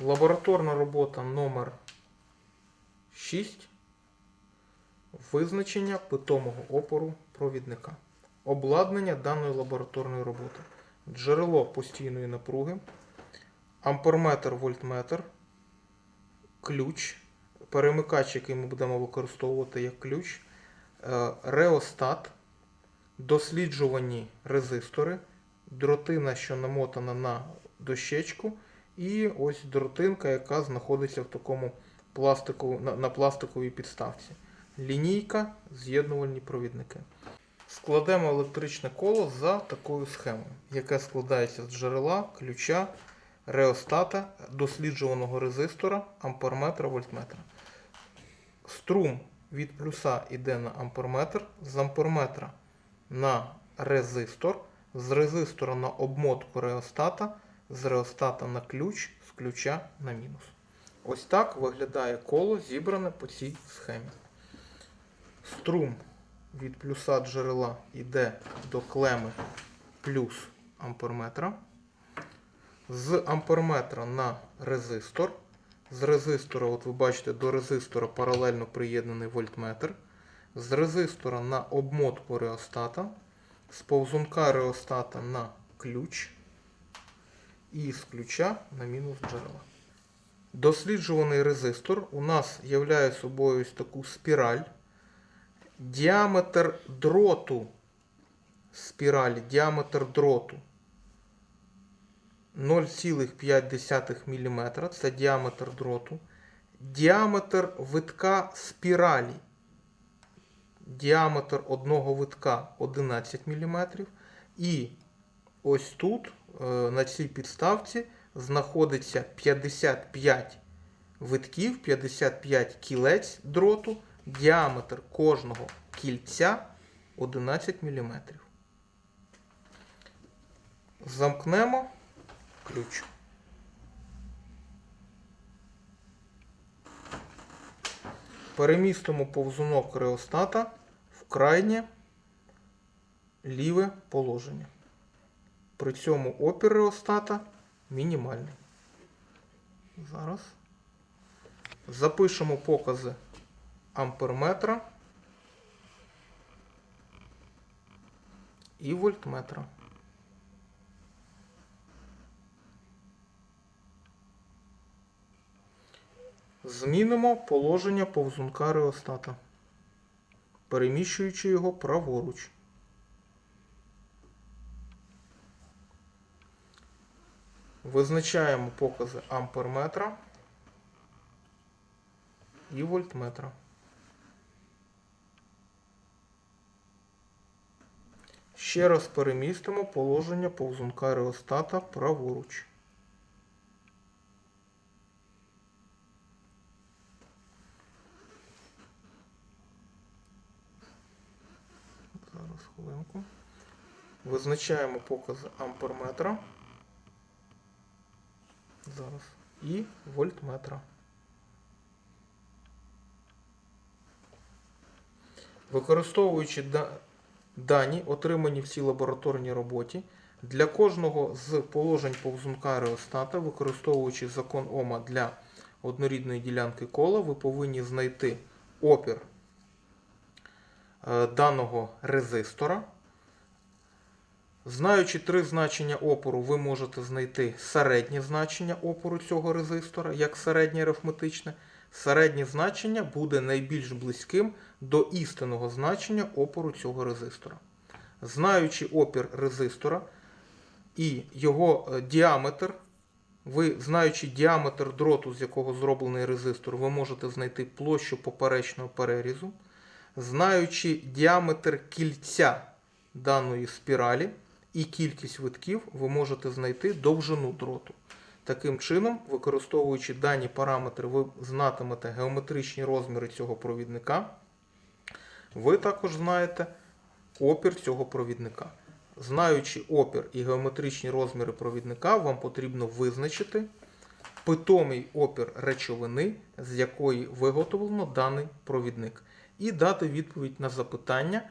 Лабораторна робота номер 6. Визначення питомого опору провідника. Обладнання даної лабораторної роботи. Джерело постійної напруги, амперметр вольтметр, ключ, перемикач, який ми будемо використовувати як ключ, е, реостат, досліджувані резистори, дротина, що намотана на дощечку, і ось дротинка, яка знаходиться в такому пластикову, на, на пластиковій підставці. Лінійка, з'єднувальні провідники. Складемо електричне коло за такою схемою, яке складається з джерела, ключа, реостата, досліджуваного резистора, амперметра, вольтметра. Струм від плюса йде на амперметр, з амперметра на резистор, з резистора на обмотку реостата, з реостата на ключ, з ключа на мінус. Ось так виглядає коло, зібране по цій схемі. Струм від плюса джерела йде до клеми плюс амперметра. З амперметра на резистор. З резистора, от ви бачите, до резистора паралельно приєднаний вольтметр. З резистора на обмотку реостата. З повзунка реостата на ключ. І з ключа на мінус джерела. Досліджуваний резистор у нас являє собою ось таку спіраль. Діаметр дроту спіралі, діаметр дроту 0,5 мм. Це діаметр дроту. Діаметр витка спіралі. Діаметр одного витка 11 мм. І ось тут, на цій підставці, знаходиться 55 витків, 55 кілець дроту. Діаметр кожного кільця 11 мм. Замкнемо ключ. Перемістимо повзунок реостата в крайнє ліве положення. При цьому опір реостата мінімальний. Зараз запишемо покази амперметра і вольтметра. Змінимо положення повзунка реостата, переміщуючи його праворуч. Визначаємо покази амперметра і вольтметра. Ще раз перемістимо положення повзунка реостата праворуч. Зараз хвилинку. Визначаємо покази амперметра. Зараз. І вольтметра. Використовуючи дані, отримані в цій лабораторній роботі, для кожного з положень повзунка реостата, використовуючи закон Ома для однорідної ділянки кола, ви повинні знайти опір е, даного резистора. Знаючи три значення опору, ви можете знайти середнє значення опору цього резистора, як середнє арифметичне. Середнє значення буде найбільш близьким до істинного значення опору цього резистора. Знаючи опір резистора і його е, діаметр, ви, знаючи діаметр дроту, з якого зроблений резистор, ви можете знайти площу поперечного перерізу. Знаючи діаметр кільця даної спіралі і кількість витків, ви можете знайти довжину дроту. Таким чином, використовуючи дані параметри, ви знатимете геометричні розміри цього провідника. Ви також знаєте опір цього провідника. Знаючи опір і геометричні розміри провідника, вам потрібно визначити питомий опір речовини, з якої виготовлено даний провідник, і дати відповідь на запитання,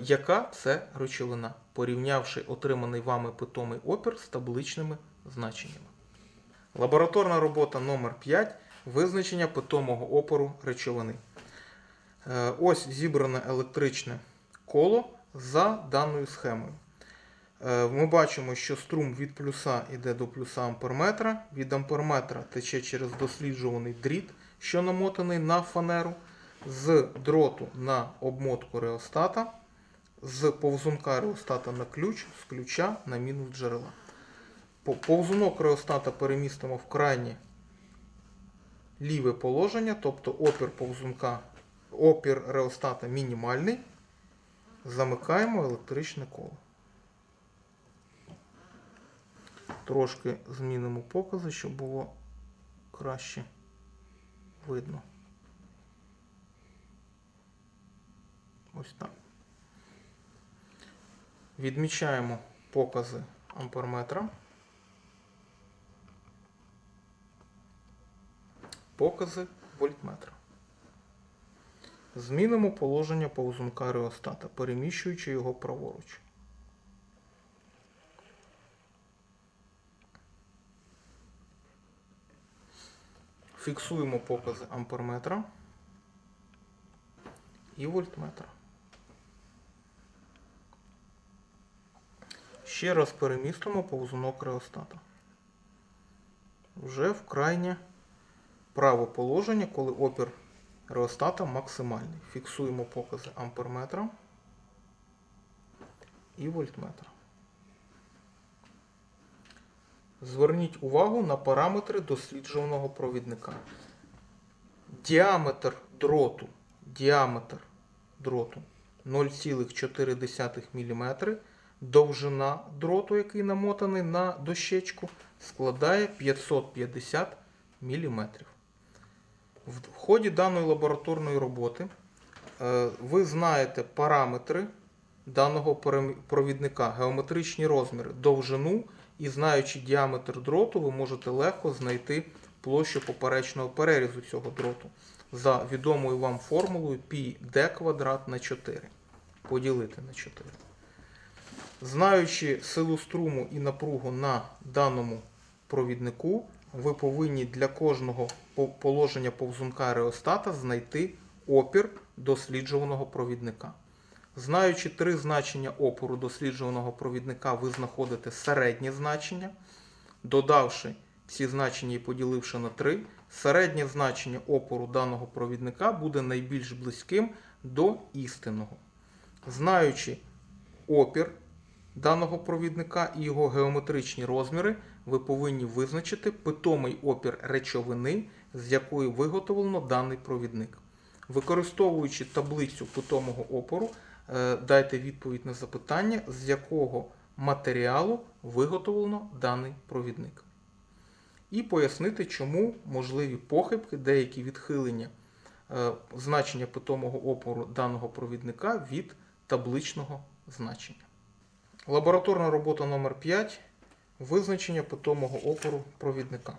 яка це речовина, порівнявши отриманий вами питомий опір з табличними значеннями. Лабораторна робота номер 5 визначення питомого опору речовини. Е, Ось зібране електричне коло за даною схемою. Е, Ми бачимо, що струм від плюса йде до плюса амперметра. Від амперметра тече через досліджуваний дріт, що намотаний на фанеру, з дроту на обмотку реостата, з повзунка реостата на ключ, з ключа на мінус джерела. Повзунок реостата перемістимо в крайнє ліве положення, тобто опір повзунка, опір реостата мінімальний. Замикаємо електричне коло. Трошки змінимо покази, щоб було краще видно. Ось так. Відмічаємо покази амперметра. Покази вольтметра. Змінимо положення повзунка реостата, переміщуючи його праворуч. Фіксуємо покази амперметра і вольтметра. Ще раз перемістимо повзунок реостата. Вже в крайнє праве положення, коли опір реостата максимальний. Фіксуємо покази амперметра і вольтметра. Зверніть увагу на параметри досліджуваного провідника. Діаметр дроту, діаметр дроту 0,4 мм, довжина дроту, який намотаний на дощечку, складає 550 мм. В ході даної лабораторної роботи е, ви знаєте параметри даного провідника, геометричні розміри, довжину і знаючи діаметр дроту, ви можете легко знайти площу поперечного перерізу цього дроту за відомою вам формулою πd квадрат на 4. Поділити на 4. Знаючи силу струму і напругу на даному провіднику, ви повинні для кожного положення повзунка реостата знайти опір досліджуваного провідника. Знаючи три значення опору досліджуваного провідника, ви знаходите середнє значення. Додавши ці значення і поділивши на 3, середнє значення опору даного провідника буде найбільш близьким до істинного. Знаючи опір даного провідника і його геометричні розміри, ви повинні визначити питомий опір речовини, з якої виготовлено даний провідник. Використовуючи таблицю питомого опору, е, дайте відповідь на запитання, з якого матеріалу виготовлено даний провідник. І пояснити, чому можливі похибки, деякі відхилення е, значення питомого опору даного провідника від табличного значення. Лабораторна робота номер 5 визначення питомого опору провідника.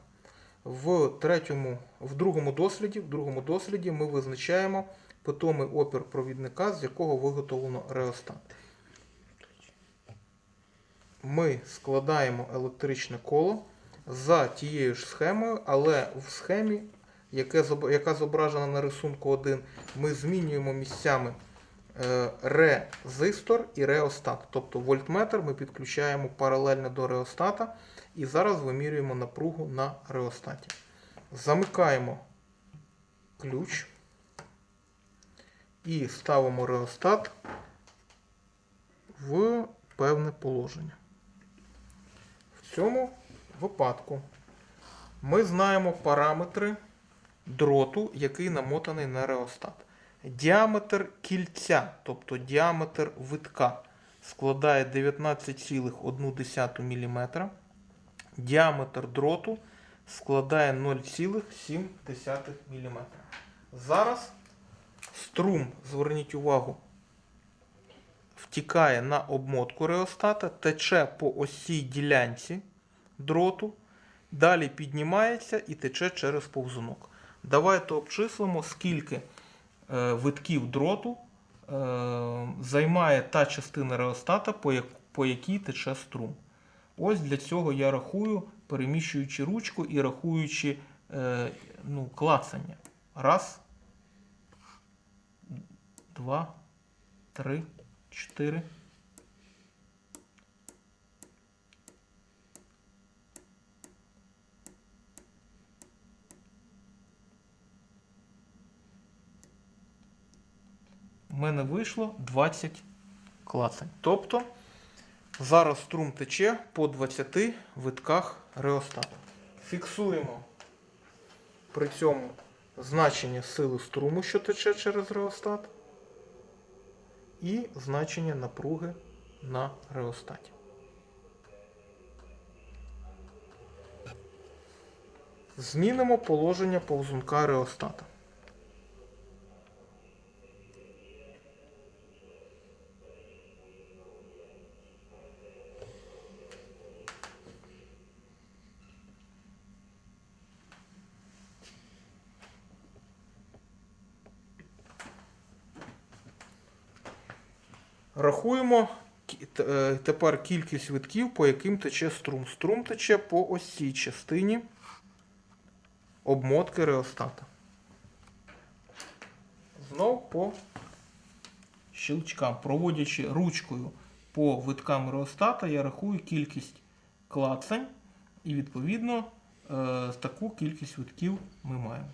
В, третьому, в другому досліді, в другому досліді ми визначаємо питомий опір провідника, з якого виготовлено реостат. Ми складаємо електричне коло за тією ж схемою, але в схемі, яка зображена на рисунку 1, ми змінюємо місцями резистор і реостат. Тобто вольтметр ми підключаємо паралельно до реостата і зараз вимірюємо напругу на реостаті. Замикаємо ключ і ставимо реостат в певне положення. В цьому випадку ми знаємо параметри дроту, який намотаний на реостат. Діаметр кільця, тобто діаметр витка, складає 19,1 мм. Діаметр дроту складає 0,7 мм. Зараз струм, зверніть увагу, втікає на обмотку реостата, тече по осій ділянці дроту, далі піднімається і тече через повзунок. Давайте обчислимо, скільки витків дроту е, займає та частина реостата, по, якій тече струм. Ось для цього я рахую, переміщуючи ручку і рахуючи е, ну, клацання. Раз, два, три, чотири. У мене вийшло 20 клацань. Тобто зараз струм тече по 20 витках реостату. Фіксуємо при цьому значення сили струму, що тече через реостат, і значення напруги на реостаті. Змінимо положення повзунка реостата. Рахуємо е, тепер кількість витків, по яким тече струм. Струм тече по ось цій частині обмотки реостата. Знов по щелчкам. Проводячи ручкою по виткам реостата, я рахую кількість клацань і відповідно е, таку кількість витків ми маємо.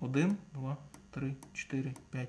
1, 2, 3, 4, 5,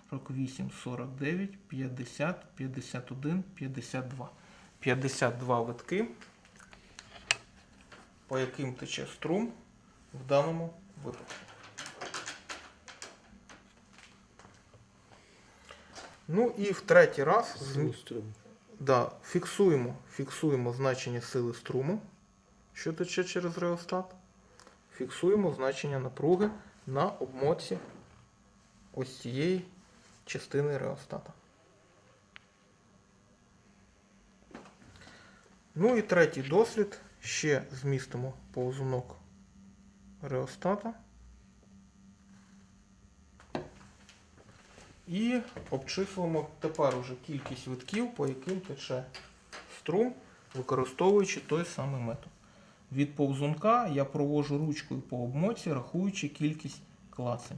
48, 49, 50, 51, 52. 52 витки, по яким тече струм в даному випадку. Ну і в третій раз Да, фіксуємо, фіксуємо значення сили струму, що тече через реостат. Фіксуємо значення напруги на обмотці ось цієї частини реостата. Ну і третій дослід. Ще змістимо повзунок реостата. І обчислимо тепер уже кількість витків, по яким тече струм, використовуючи той самий метод. Від повзунка я провожу ручкою по обмотці, рахуючи кількість клацань.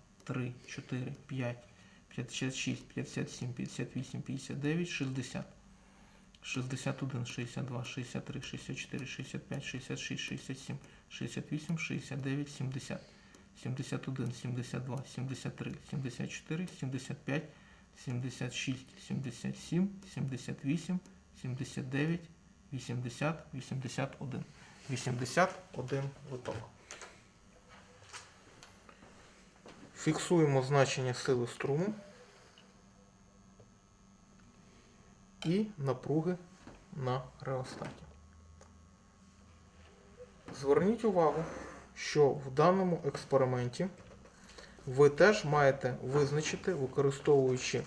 3, 4, 5, 56, 57, 58, 59, 60, 61, 62, 63, 64, 65, 66, 67, 68, 69, 70, 71, 72, 73, 74, 75, 76, 77, 78, 79, 80, 81. 81 виток. Фіксуємо значення сили струму і напруги на реостаті. Зверніть увагу, що в даному експерименті ви теж маєте визначити, використовуючи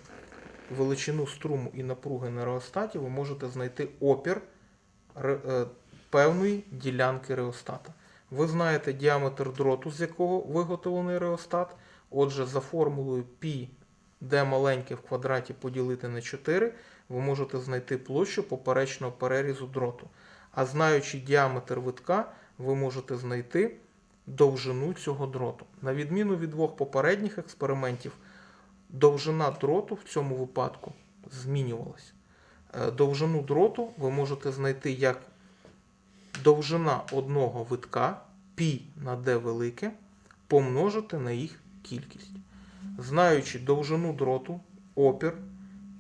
величину струму і напруги на реостаті, ви можете знайти опір е, певної ділянки реостата. Ви знаєте діаметр дроту, з якого виготовлений реостат. Отже, за формулою π, де маленьке в квадраті поділити на 4, ви можете знайти площу поперечного перерізу дроту. А знаючи діаметр витка, ви можете знайти довжину цього дроту. На відміну від двох попередніх експериментів, довжина дроту в цьому випадку змінювалася. Е, Довжину дроту ви можете знайти як довжина одного витка π на d велике помножити на їх кількість. Знаючи довжину дроту, опір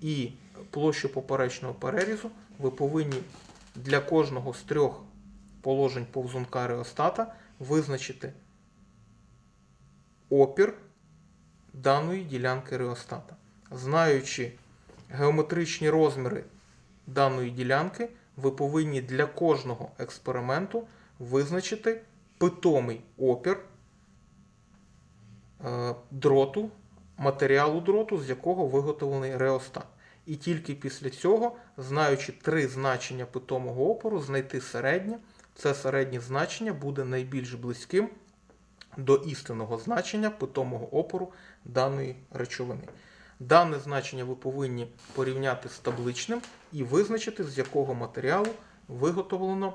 і площу поперечного перерізу, ви повинні для кожного з трьох положень повзунка реостата визначити опір даної ділянки реостата. Знаючи геометричні розміри даної ділянки, ви повинні для кожного експерименту визначити питомий опір дроту, матеріалу дроту, з якого виготовлений реостат. І тільки після цього, знаючи три значення питомого опору, знайти середнє. Це середнє значення буде найбільш близьким до істинного значення питомого опору даної речовини. Дане значення ви повинні порівняти з табличним і визначити, з якого матеріалу виготовлено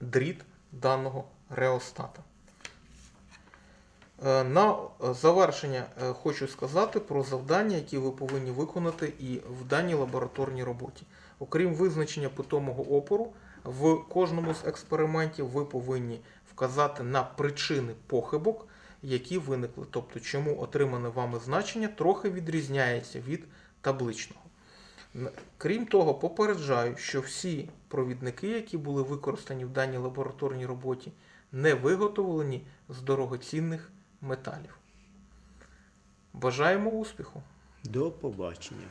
дріт даного реостата. Е, На завершення е, хочу сказати про завдання, які ви повинні виконати і в даній лабораторній роботі. Окрім визначення питомого опору, в кожному з експериментів ви повинні вказати на причини похибок, які виникли. Тобто, чому отримане вами значення трохи відрізняється від табличного. Крім того, попереджаю, що всі провідники, які були використані в даній лабораторній роботі, не виготовлені з дорогоцінних металів. Бажаємо успіху! До побачення.